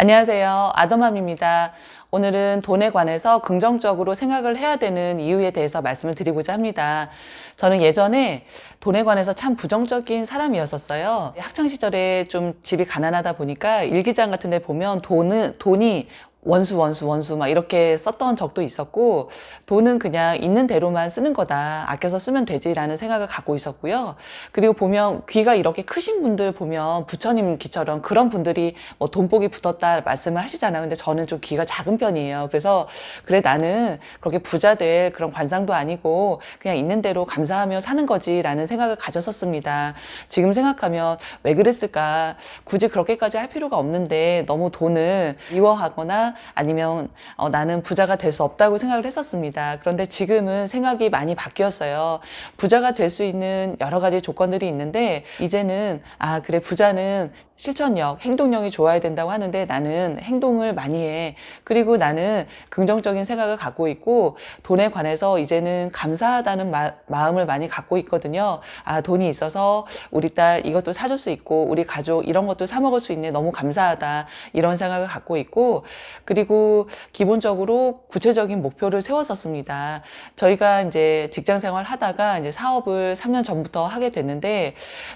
안녕하세요. 아더맘입니다. 오늘은 돈에 관해서 긍정적으로 생각을 해야 되는 이유에 대해서 말씀을 드리고자 합니다. 저는 예전에 돈에 관해서 참 부정적인 사람이었었어요. 학창시절에 좀 집이 가난하다 보니까 일기장 같은 데 보면 돈은, 돈이 원수, 원수, 원수 막 이렇게 썼던 적도 있었고 돈은 그냥 있는 대로만 쓰는 거다. 아껴서 쓰면 되지라는 생각을 갖고 있었고요. 그리고 보면 귀가 이렇게 크신 분들 보면 부처님 귀처럼 그런 분들이 뭐 돈복이 붙었다 말씀을 하시잖아요. 근데 저는 좀 귀가 작은 편이에요. 그래서 그래 나는 그렇게 부자 될 그런 관상도 아니고 그냥 있는 대로 감사하며 사는 거지라는 생각을 가졌었습니다. 지금 생각하면 왜 그랬을까? 굳이 그렇게까지 할 필요가 없는데 너무 돈을 미워하거나 아니면 어, 나는 부자가 될 수 없다고 생각을 했었습니다. 그런데 지금은 생각이 많이 바뀌었어요. 부자가 될 수 있는 여러 가지 조건들이 있는데 이제는 아 그래 부자는 실천력, 행동력이 좋아야 된다고 하는데 나는 행동을 많이 해. 그리고 나는 긍정적인 생각을 갖고 있고 돈에 관해서 이제는 감사하다는 마, 마음을 많이 갖고 있거든요. 아, 돈이 있어서 우리 딸 이것도 사줄 수 있고 우리 가족 이런 것도 사 먹을 수 있네. 너무 감사하다. 이런 생각을 갖고 있고 그리고 기본적으로 구체적인 목표를 세웠었습니다. 저희가 이제 직장 생활 하다가 이제 사업을 3년 전부터 하게 됐는데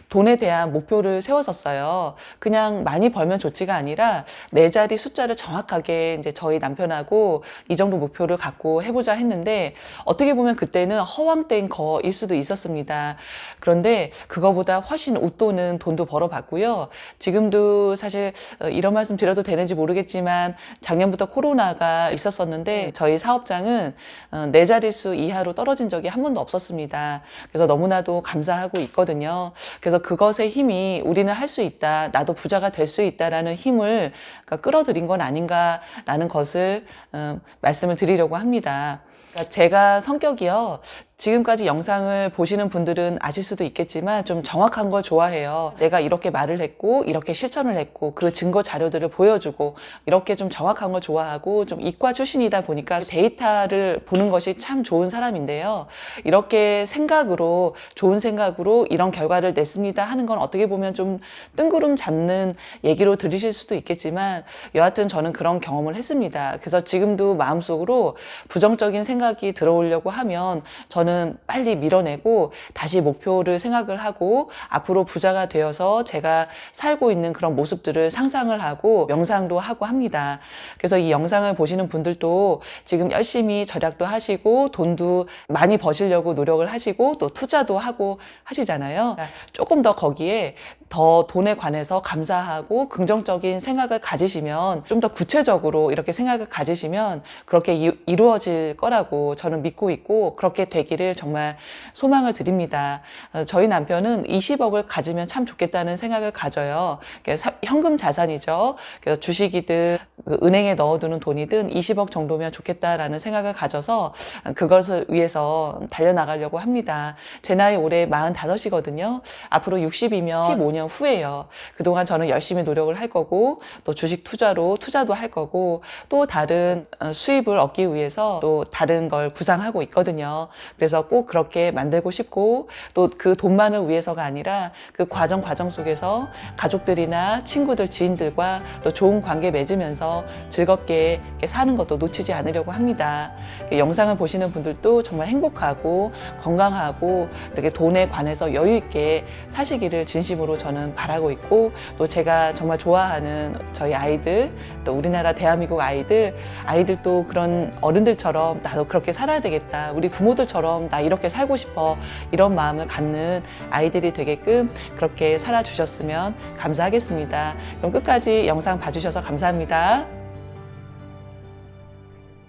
돈에 대한 목표를 세웠었어요. 그냥 많이 벌면 좋지가 아니라 네 자리 숫자를 정확하게 이제 저희 남편하고 이 정도 목표를 갖고 해보자 했는데 어떻게 보면 그때는 허황된 거일 수도 있었습니다. 그런데 그거보다 훨씬 웃도는 돈도 벌어봤고요. 지금도 사실 어, 이런 말씀 드려도 되는지 모르겠지만 작년 부터 코로나가 있었었는데 저희 사업장은 어, 네 자릿수 이하로 떨어진 적이 한 번도 없었습니다. 그래서 너무나도 감사하고 있거든요. 그래서 그것의 힘이 우리는 할 수 있다. 나도 부자가 될 수 있다라는 힘을 그러니까 끌어들인 건 아닌가라는 것을 음, 말씀을 드리려고 합니다. 그러니까 제가 성격이요. 지금까지 영상을 보시는 분들은 아실 수도 있겠지만 좀 정확한 걸 좋아해요. 내가 이렇게 말을 했고 이렇게 실천을 했고 그 증거 자료들을 보여주고 이렇게 좀 정확한 걸 좋아하고 좀 이과 출신이다 보니까 데이터를 보는 것이 참 좋은 사람인데요. 이렇게 생각으로 좋은 생각으로 이런 결과를 냈습니다 하는 건 어떻게 보면 좀 뜬구름 잡는 얘기로 들으실 수도 있겠지만 여하튼 저는 그런 경험을 했습니다. 그래서 지금도 마음속으로 부정적인 생각 이 들어오려고 하면 저는 빨리 밀어내고 다시 목표를 생각을 하고 앞으로 부자가 되어서 제가 살고 있는 그런 모습들을 상상을 하고 명상도 하고 합니다. 그래서 이 영상을 보시는 분들도 지금 열심히 절약도 하시고 돈도 많이 버시려고 노력을 하시고 또 투자도 하고 하시잖아요. 조금 더 거기에 더 돈에 관해서 감사하고 긍정적인 생각을 가지시면 좀 더 구체적으로 이렇게 생각을 가지시면 그렇게 이, 이루어질 거라고 저는 믿고 있고 그렇게 되기를 정말 소망을 드립니다. 어, 저희 남편은 20억을 가지면 참 좋겠다는 생각을 가져요. 그래서 사- 현금 자산이죠. 그래서 주식이든 그 은행에 넣어두는 돈이든 20억 정도면 좋겠다라는 생각을 가져서 그것을 위해서 달려나가려고 합니다. 제 나이 올해 45이거든요. 앞으로 60이면 15년 후에요. 그동안 저는 열심히 노력을 할 거고 또 주식 투자로 투자도 할 거고 또 다른 어, 수입을 얻기 위해서 또 다른 걸 구상하고 있거든요. 그래서 꼭 그렇게 만들고 싶고 또 그 돈만을 위해서가 아니라 그 과정 과정 속에서 가족들이나 친구들 지인들과 또 좋은 관계 맺으면서 즐겁게 사는 것도 놓치지 않으려고 합니다. 그 영상을 보시는 분들도 정말 행복하고 건강하고 이렇게 돈에 관해서 여유 있게 사시기를 진심으로 저는 바라고 있고 또 제가 정말 좋아하는 저희 아이들 또 우리나라 대한민국 아이들 아이들도 그런 어른들처럼 나도 그렇게 살아야 되겠다 우리 부모들처럼 나 이렇게 살고 싶어 이런 마음을 갖는 아이들이 되게끔 그렇게 살아주셨으면 감사하겠습니다. 그럼 끝까지 영상 봐주셔서 감사합니다.